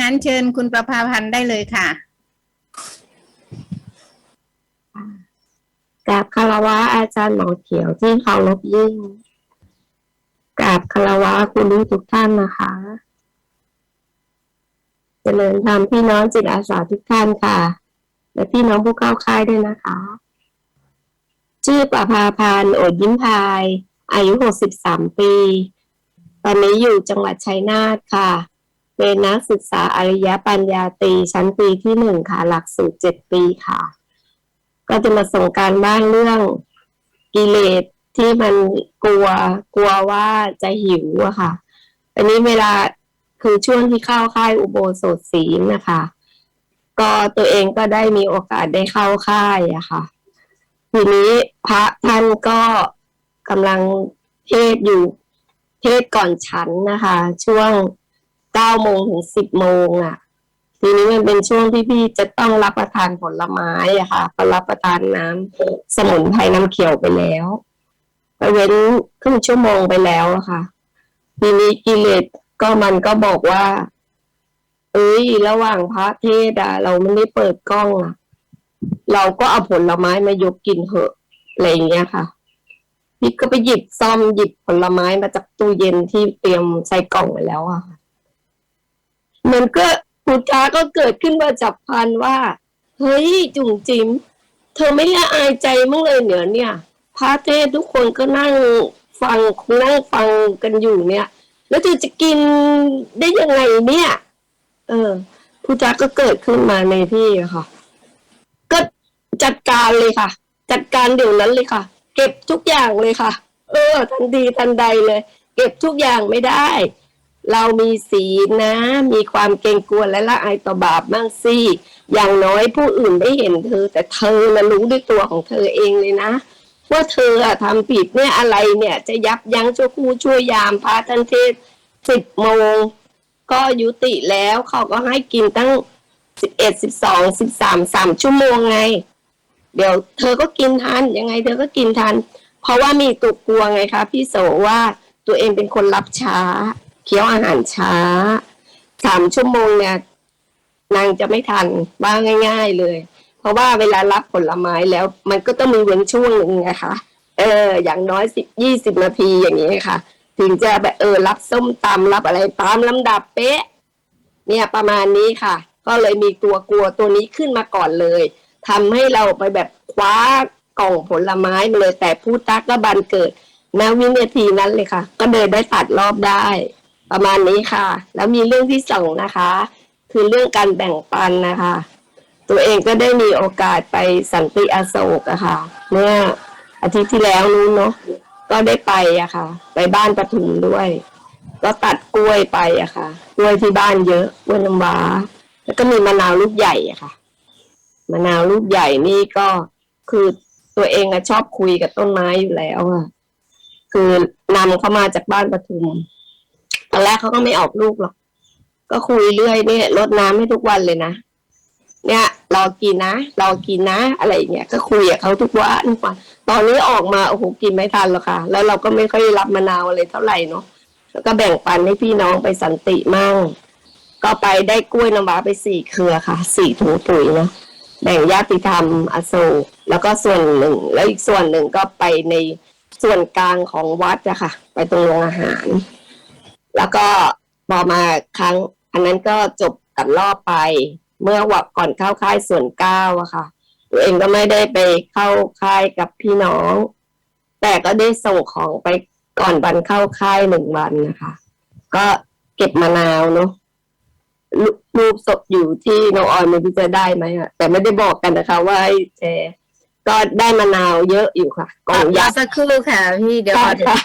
งั้นเชิญคุณประภาพันธ์ได้เลยค่ะกราบคารวะอาจารย์หมอเขียวที่เคารพยิ่งกราบคารวะคุณรู้ทุกท่านนะคะเจริญธรรมพี่น้องจิตอาสาทุกท่านค่ะ และพี่น้องผู้เข้าค่ายด้วยนะคะ ชื่อประภาพันธ์อดยิ้มพาย อายุ 63 ปี ตอนนี้อยู่จังหวัดชัยนาทค่ะ เป็นนักศึกษาอริยปัญญาตรีชั้นปีที่หนึ่งค่ะ หลักสูตรเจ็ดปีค่ะ ก็จะมาส่งการบ้านเรื่องกิเลสที่มันกลัวกลัวว่าจะหิวอะค่ะ อันนี้เวลาคือช่วงที่เข้าค่ายอุโบสถศีลนะคะ ก็ตัวเองก็ได้มีโอกาสได้เข้าค่ายอะค่ะ ทีนี้พระท่านก็กำลังเทศอยู่เทศก่อนฉันนะคะ ช่วง เก้าโมงถึงสิบโมงอะ ทีนี้มันเป็นช่วงที่พี่จะต้องรับประทานผลไม้อะค่ะก็รับประทานน้ำสมุนไพรน้ำเขียวไปแล้วไปเว้นครึ่งชั่วโมงไปแล้วอะค่ะ ทีนี้กิเลสก็มันก็บอกว่า เอ้ยระหว่างพระเทศอะเราไม่ได้เปิดกล้องอะเราก็เอาผลไม้มายกกินเถอะอะไรอย่างเงี้ยค่ะพี่ก็ไปหยิบซ่อมหยิบผลไม้มาจากตู้เย็นที่เตรียมใส่กล่องไว้แล้วอะค่ะ มันก็ปุจาก็เกิดขึ้นมาจับพันว่า เฮ้ยจุ๋มจิ๋มเธอไม่ละอายใจมั้งเลยเหนือเนี่ยพระเทศทุกคนก็นั่งฟังนั่งฟังกันอยู่เนี่ย แล้วเธอจะกินได้ยังไงเนี่ย เออพุจาก็เกิดขึ้นมาในที่ค่ะ ก็จัดการเลยค่ะ จัดการเดี๋ยวนั้นเลยค่ะ เก็บทุกอย่างเลยค่ะ เออ ทันทีทันใดเลย เก็บทุกอย่างไม่ได้ เรามีศีลนะ มีความเกรงกลัวและละอายต่อบาปบ้างสิอย่างน้อยผู้อื่นไม่เห็นเธอ แต่เธอนะรู้ด้วยตัวของเธอเองเลยนะ ว่าเธออะทำผิดเนี่ยอะไรเนี่ย จะยับยั้งชั่วคู่ชั่วยามพระทันเทศสิบโมงก็ยุติแล้วเขาก็ให้กินตั้งสิบเอ็ดสิบสองสิบสามสามชั่วโมงไง เดี๋ยวเธอก็กินทันยังไง เธอก็กินทัน เพราะว่ามีตัวกลัวไงคะ พี่โสว่าตัวเองเป็นคนรับช้า เคี้ยวอาหารช้าสามชั่วโมงเนี่ยนางจะไม่ทันว่าง่าย ๆเลย เพราะว่าเวลารับผลไม้แล้วมันก็ต้องมีเว้นช่วงหนึ่งนะคะเอออย่างน้อยสิบยี่สิบนาทีอย่างนี้ค่ะ ถึงจะแบบเออรับส้มตำรับอะไรตามลำดับเป๊ะ เนี่ยประมาณนี้ค่ะ ก็เลยมีตัวกลัวตัวนี้ขึ้นมาก่อนเลยทำให้เราไปแบบคว้ากล่องผลไม้มาเลยแต่ผู้ตักก็บันเกิดณวินาทีนั้นเลยค่ะ ก็เลยได้ตัดรอบได้ ประมาณนี้ค่ะ แล้วมีเรื่องที่สองนะคะ คือเรื่องการแบ่งปันนะคะ ตัวเองก็ได้มีโอกาสไปสันติอโศกอะค่ะ เมื่ออาทิตย์ที่แล้วนู้นเนาะก็ได้ไปอะค่ะ ไปบ้านปทุมด้วย ก็ตัดกล้วยไปอะค่ะ กล้วยที่บ้านเยอะกล้วยน้ำว้า แล้วก็มีมะนาวลูกใหญ่อะค่ะ มะนาวลูกใหญ่นี่ก็คือตัวเองอะชอบคุยกับต้นไม้อยู่แล้วอะคือนำเข้ามาจากบ้านปทุม อนแรกเขาก็ไม่ออกลูกหรอก ก็คุยเรื่อยเนี่ยรดน้ำให้ทุกวันเลยนะเนี่ยรอกินนะรอกินนะ อะไรอย่างเงี้ยก็คุยกับเขาทุกวันทุกวันตอนนี้ออกมาโอ้โหกินไม่ทันหรอกค่ะ แล้วเราก็ไม่ค่อยรับมะนาวอะไรเท่าไหร่เนาะแล้วก็แบ่งปันให้พี่น้องไปสันติมั่งก็ไปได้กล้วยน้ำว้าไปสี่เครือค่ะสี่ถุงปุ๋ยเนาะแบ่งญาติธรรมอโศกแล้วก็ส่วนหนึ่ง แล้วอีกส่วนหนึ่งก็ไปในส่วนกลางของวัดอะค่ะ ไปตรงโรงอาหาร แล้วก็พอมาครั้ง อันนั้นก็จบกันรอบไป เมื่อวัก่อนเข้าค่ายส่วนเก้าอะค่ะตัวเองก็ไม่ได้ไปเข้าค่ายกับพี่น้อง แต่ก็ได้ส่งของไปก่อนวันเข้าค่ายหนึ่งวันนะคะ ก็เก็บมะนาวเนาะรูรูปศพอยู่ที่น้องออยไม่รู้จะได้ไหมอะแต่ไม่ได้บอกกันนะคะว่าให้แชร์ก็ได้มะนาวเยอะอยู่ค่ะกล่องรอยักษ์สักครู่ค่ะ พี่เดี๋ยวขอเดี๋ยวค่ะ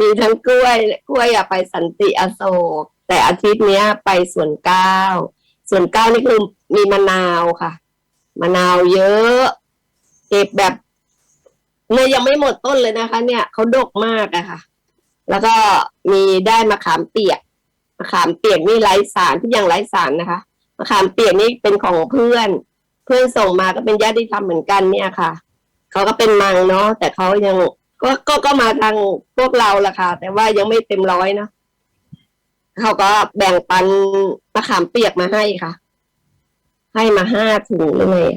มีทั้งกล้วยกล้วยอะไปสันติอโศก แต่อาทิตย์เนี้ยไปส่วนเก้าส่วนเก้านี่คือมีมะนาวค่ะ มะนาวเยอะ เก็บแบบเนี่ยยังไม่หมดต้นเลยนะคะ เนี่ยเขาดกมากอะค่ะ แล้วก็มีได้มะขามเปียกมะขามเปียกนี่ไร้สารทุกอย่างไร้สารนะคะมะขามเปียกนี่เป็นของเพื่อน เพื่อนส่งมาก็เป็นญาติธรรมเหมือนกันเนี่ยค่ะเขาก็เป็นมังเนาะแต่เขายัง ก็ก็ก็มาทางพวกเราละค่ะ แต่ว่ายังไม่เต็มร้อยเนะเขาก็แบ่งปันมะขามเปียกมาให้ค่ะ ให้มาห้าถุงเลย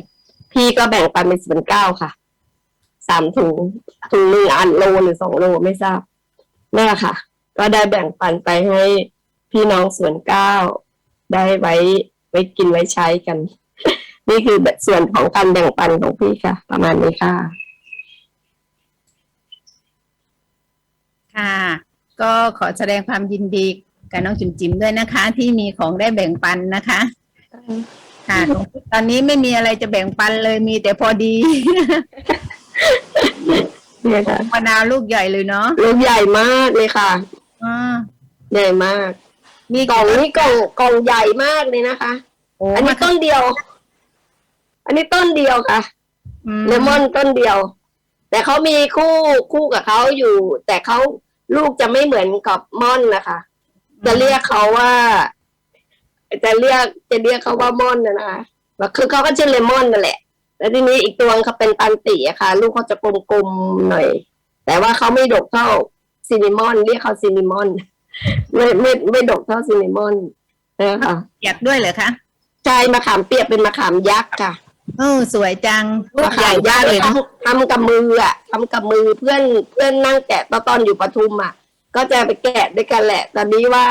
พี่ก็แบ่งปันเป็นสิบเก้าค่ะสามถุงถุงหนึ่งอันโลหรือสองโลไม่ทราบนั่นแหละค่ะ ก็ได้แบ่งปันไปให้พี่น้องส่วนเก้าได้ไว้ไว้กินไว้ใช้กัน นี่คือส่วนของการแบ่งปันของพี่ค่ะ ประมาณนี้ค่ะ ค่ะ ก็ขอแสดงความยินดีกับน้องจุ๋มจิ๋มด้วยนะคะ ที่มีของได้แบ่งปันนะคะ ค่ะตรงตอนนี้ไม่มีอะไรจะแบ่งปันเลยมีแต่พอดีเนี่ยค่ะมะนาวลูกใหญ่เลยเนาะลูกใหญ่มากเลยค่ะอ่าใหญ่มาก มีกล่องนี้กล่องกล่องใหญ่มากเลยนะคะโอ้อันนี้ต้นเดียว อันนี้ต้นเดียวค่ะอืมเลมอนต้นเดียว แต่เขามีคู่คู่กับเขาอยู่ แต่เขา ลูกจะไม่เหมือนกับม่อนนะคะ จะเรียกเขาว่า จะเรียกจะเรียกเขาว่าม่อนนะนะคะแล้วคือเขาก็ชื่อเลมอนนั่นแหละ แล้วทีนี้อีกตัวเขาเป็นตันติอะค่ะ ลูกเขาจะกลมๆหน่อย แต่ว่าเขาไม่ดกเท่าซินิมอน เรียกเขาซินิมอนไม่ไม่ไม่ดกเท่าซินิมอนนะคะอยากด้วยเหรอคะใช่มะขามเปียกเป็นมะขามยักษ์ค่ะ เออสวยจังลูมะกใหขาญ่มยัมากกษ์เลยนะทำทำกับมืออะทำกับมือเพื่อนเพื่อนนั่งแกะตอนตอนอยู่ปทุมอะ ก็จะไปแกะด้วยกันแหละ ตอนนี้ว่า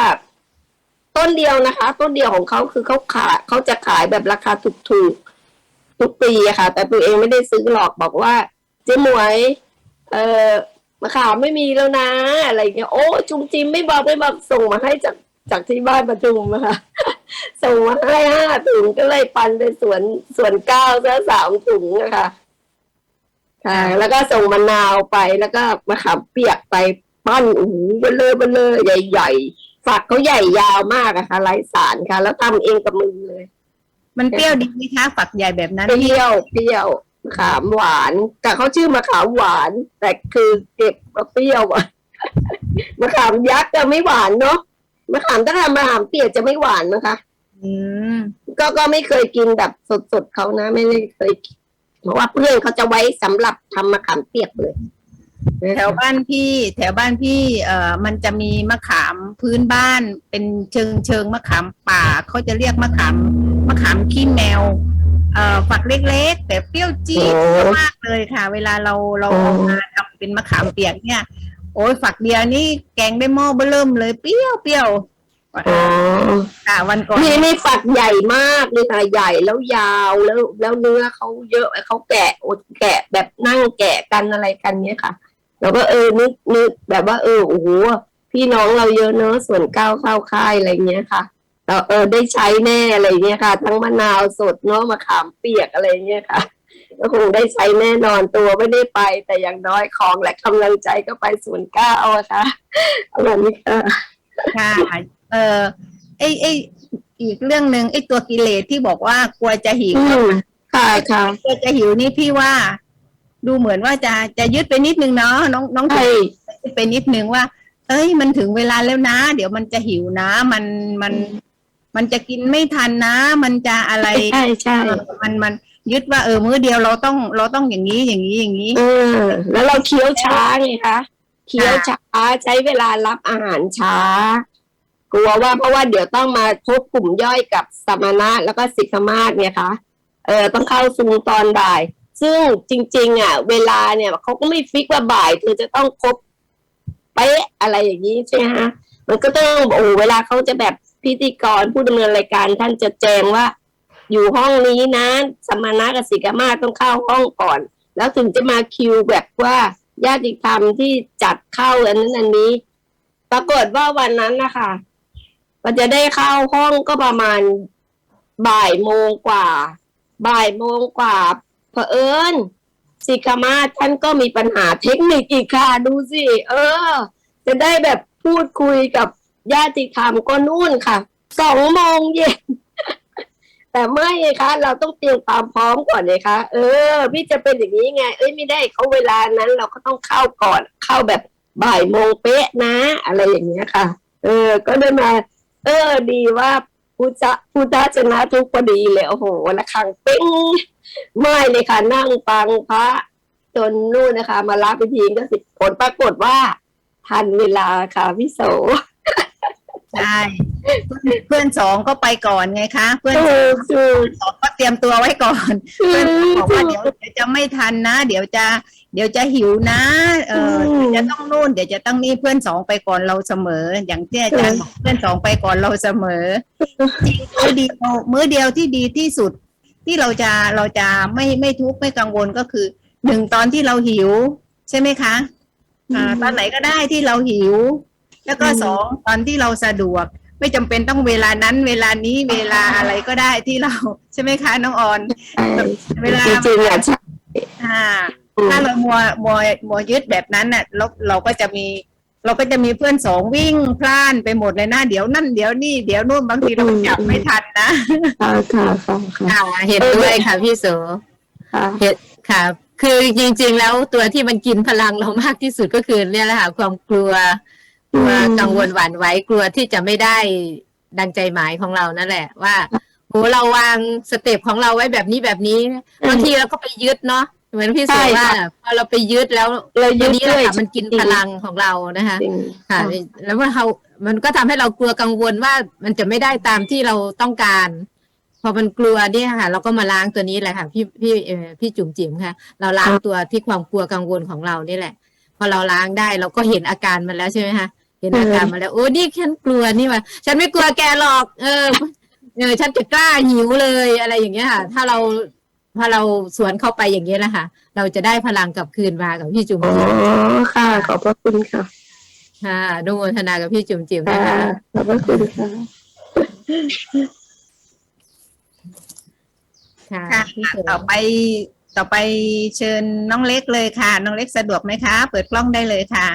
ต้นเดียวนะคะ ต้นเดียวของเขาคือเขาขายเขาจะขายแบบราคาถูกๆทุกปีอะค่ะ แต่ตัวเองไม่ได้ซื้อหรอกบอกว่า เจ๊หมวย เออมะขามไม่มีแล้วนะ อะไรอย่างเงี้ยโอ้จุงจิมไม่บอกไม่บอกส่งมาให้จากจากที่บ้านปทุมอะค่ะ ส่งมาให้ห้าถุงก็เลยปันไปสวนสวนเก้าซะสามถุงอะค่ะค่ะ แล้วก็ส่งมะนาวไปแล้วก็มะขามเปียกไปปั้นโอ้โหเบลอเบลอใหญ่ๆฝักเขาใหญ่ยาวมากอะค่ะไร้สารค่ะ แล้วทำเองกับมือเลย มันเปรี้ยวดีไหมคะฝักใหญ่แบบนั้น เปรี้ยวเปรี้ยวมะขามหวานแต่เขาชื่อมะขามหวาน แต่คือเก็บมาเปรี้ยวอะมะขามยักษ์จะไม่หวานเนาะ มะขามถ้าทำมะขามเปียกจะไม่หวานนะคะ อืมก็ก็ไม่เคยกินแบบสดๆเขานะ ไม่ได้เคยกินเพราะว่าเพื่อนเขาจะไว้สำหรับทำมะขามเปียกเลยแถวบ้านพี่ แถวบ้านพี่เอ่อมันจะมีมะขามพื้นบ้าน เป็นเชิงเชิงมะขามป่าเขาจะเรียกมะขามมะขามขี้แมว เอ่อฝักเล็กๆ แต่เปรี้ยวจี๊ดมากเลยค่ะ เวลาเราเราเอามาทำเป็นมะขามเปียกเนี่ยโอ้ยฝักเดียวนี่แกงได้หม้อเบิ่มเลยเปรี้ยวเปรี้ยวอ๋อค่ะวันก่อนนี่นี่ฝักใหญ่มากเลยค่ะใหญ่แล้วยาวแล้วแล้วเนื้อเขาเยอะเขาแกะอดแกะแบบนั่งแกะกันอะไรกันเนี้ยค่ะ แล้วก็เออนึกนึกแบบว่าเออโอ้โหพี่น้องเราเยอะเนอะส่วนก้าวเข้าค่ายอะไรเงี้ยค่ะเราเออได้ใช้แน่อะไรเงี้ยค่ะ ทั้งมะนาวสดเนาะมะขามเปียกอะไรเงี้ยค่ะ ก็คงได้ใช้แน่นอนตัวไม่ได้ไป แต่อย่างน้อยของและกำลังใจก็ไปส่วนก้าวอะค่ะประมาณนี้ค่ะค่ะเออไอไออีกเรื่องหนึ่งไอตัวกิเลสที่บอกว่ากลัวจะหิวอืมค่ะค่ะกลัวจะหิวนี่พี่ว่า ดูเหมือนว่าจะจะยึดไปนิดนึงเนาะน้องน้องใช่ยึดไปนิดนึงว่า เอ้ยมันถึงเวลาแล้วนะ เดี๋ยวมันจะหิวนะ มันมันมันจะกินไม่ทันนะ มันจะอะไรใช่ใช่เออมันมัน ยึดว่าเออมื้อเดียวเราต้องเราต้องอย่างนี้อย่างนี้อย่างนี้ เออ แล้วเราเคี้ยวช้าไงคะเคี้ยวช้าใช้เวลารับอาหารช้า กลัวว่าเพราะว่าเดี๋ยวต้องมาพบกลุ่มย่อยกับสมณะแล้วก็สิกขมาศเนี่ยคะเออต้องเข้าซูตอนบ่าย ซึ่งจริง ๆ อะ เวลาเนี่ยเขาก็ไม่ฟิกว่าบ่ายเธอจะต้องครบเป๊ะอะไรอย่างนี้ใช่ไหมฮะมันก็ต้องโอ้โหเวลาเขาจะแบบพิธีกรผู้ดำเนินรายการท่านจะแจงว่า อยู่ห้องนี้นะ สมณะกับสิกขมาต้องเข้าห้องก่อน แล้วถึงจะมาคิวแบบว่าญาติธรรมที่จัดเข้าอันนั้นอันนี้ ปรากฏว่าวันนั้นนะคะก็จะได้เข้าห้องก็ประมาณบ่ายโมงกว่า บ่ายโมงกว่าเผอิญสิกามาท่านก็มีปัญหาเทคนิคอีกค่ะ ดูสิ เออ จะได้แบบพูดคุยกับญาติธรรมก็นู่นค่ะสองโมงเย็น แต่ไม่ไงคะ เราต้องเตรียมความพร้อมก่อนเลยคะเออ พี่จะเป็นอย่างนี้ไง เอ้ยไม่ได้เขาเวลานั้นเราก็ต้องเข้าก่อนเข้าแบบบ่ายโมงเป๊ะนะ อะไรอย่างเงี้ยค่ะ เออ ก็ได้มา เออ ดีว่าพุทธะพุทธชนะทุกพอดีเลยโอ้โหละครังเป้งไม่เลยค่ะ นั่งฟังพระ จนนู่นนะคะ มารับพิธีก็สิบผลปรากฏว่า ทันเวลาค่ะพี่โสใช่ เพื่อนสองก็ไปก่อนไงคะ เพื่อนถูกถูกสองก็เตรียมตัวไว้ก่อนอืเพื่อนมบอกว่าเดี๋ยวเดี๋ยวจะไม่ทันนะ เดี๋ยวจะ เดี๋ยวจะหิวนะ เอออืมเดี๋ยวจะต้องนู่นเดี๋ยวจะต้องนี่เพื่อนสองไปก่อนเราเสมอ อย่างที่อาจารย์บอกเพื่อนสองไปก่อนเราเสมอจริงมื้อเดียวมื้อเดียวที่ดีที่สุด ที่เราจะเราจะไม่ไม่ทุกข์ไม่กังวลก็คือหนึ่งตอนที่เราหิว ใช่ไหมคะ อ่า ตอนไหนก็ได้ที่เราหิว แล้วก็อืมสองตอนที่เราสะดวก ไม่จำเป็นต้องเวลานั้น เวลานี้เวลาอะไรก็ได้ที่เราใช่ไหมคะน้องออนใช่เวลาจริงๆอะใช่อ่าถ้าเรามัวมัวมัวยึดแบบนั้นน่ะเราเราก็จะมี เราก็จะมีเพื่อนสองวิ่งพล่านไปหมดเลยนะเดี๋ยวนั่นเดี๋ยวนี่เดี๋ยวนู่นบางทีเราก็จับไม่ทันนะค่ะค่ะค่ะค่ะค่ะเห็นด้วยค่ะพี่โสค่ะเห็นค่ะคือจริง ๆ แล้วตัวที่มันกินพลังเรามากที่สุดก็คือเนี่ยแหละค่ะความกลัว กลัวกังวลหวั่นไหวกลัวที่จะไม่ได้ดังใจหมายของเรานั่นแหละ ว่าโหเราวางสเต็ปของเราไว้แบบนี้แบบนี้บางทีเราก็ไปยึดเนาะเหมือนพี่โสใช่ว่าค่ะพอเราไปยึดแล้วเรายึตัวดนี้แหละด้วยค่ะมันกินพลังของเรานะคะจริงค่ะค่ะ แล้วเมื่อเขามันก็ทำให้เรากลัวกังวลว่ามันจะไม่ได้ตามที่เราต้องการ พอมันกลัวเนี่ยค่ะ เราก็มาล้างตัวนี้แหละค่ะ พี่พี่เออพี่จุ๋มจิ๋มค่ะ เราล้างตัวที่ความกลัวกังวลของเรานี่แหละ พอเราล้างได้เราก็เห็นอาการมันแล้วใช่ไหมคะเห็นอาการมาแล้วโอ้นี่ฉันกลัวนี่ว่าฉันไม่กลัวแกหรอก เออเออฉันจะกล้าหิวเลยอะไรอย่างเงี้ยค่ะ ถ้าเราถ้าเราสวนเข้าไปอย่างเงี้ยแหละค่ะ เราจะได้พลังกลับคืนมากับพี่จุ๋มอ๋อจิ๋มค่ะ ขอบพระคุณค่ะค่ะอนุโมทนากับพี่จุ๋มจิ๋มค่ะนะคะขอบพระคุณค่ะค่ะค่ะพี่โสต่อไป ต่อไปเชิญน้องเล็กเลยค่ะ น้องเล็กสะดวกไหมคะ เปิดกล้องได้เลยค่ะ